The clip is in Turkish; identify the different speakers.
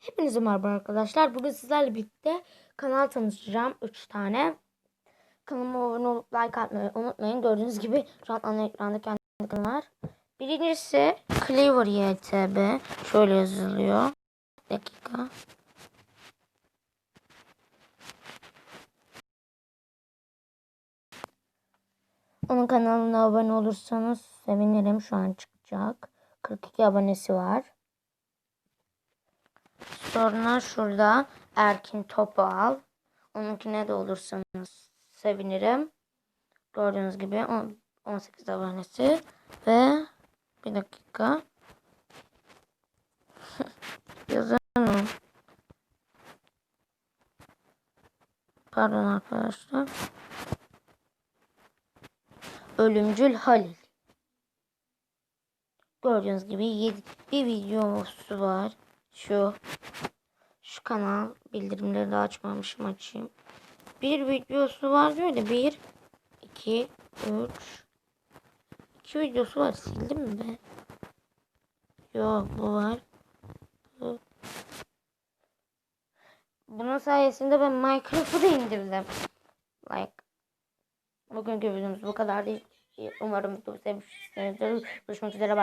Speaker 1: Hepinize merhaba arkadaşlar. Bugün sizlerle birlikte kanal tanıştıracağım. 3 tane. Kanalıma abone olup like atmayı unutmayın. Gördüğünüz gibi şu an ana ekranda kendi kanalım var. Birincisi Cleaver YTB. Şöyle yazılıyor. Bir dakika. Onun kanalına abone olursanız sevinirim. Şu an çıkacak. 42 abonesi var. Sonra şurada Erkin Topal. Onunkine de olursanız sevinirim. Gördüğünüz gibi on- 18 abonesi ve bir dakika yazamıyorum. Pardon arkadaşlar. Ölümcül Halil. Gördüğünüz gibi yedi- bir videosu var. Şu kanal bildirimleri de açmamışım açayım. Bir videosu var diyor da bir, iki, üç, iki videosu var sildim mi be? Yok bu var. Bu. Bunun sayesinde ben Minecraft'ı da indirdim. Like. Bugünkü videomuz bu kadar değil. Umarım videomu sevmişsinizdir. Görüşmek üzere. Bye.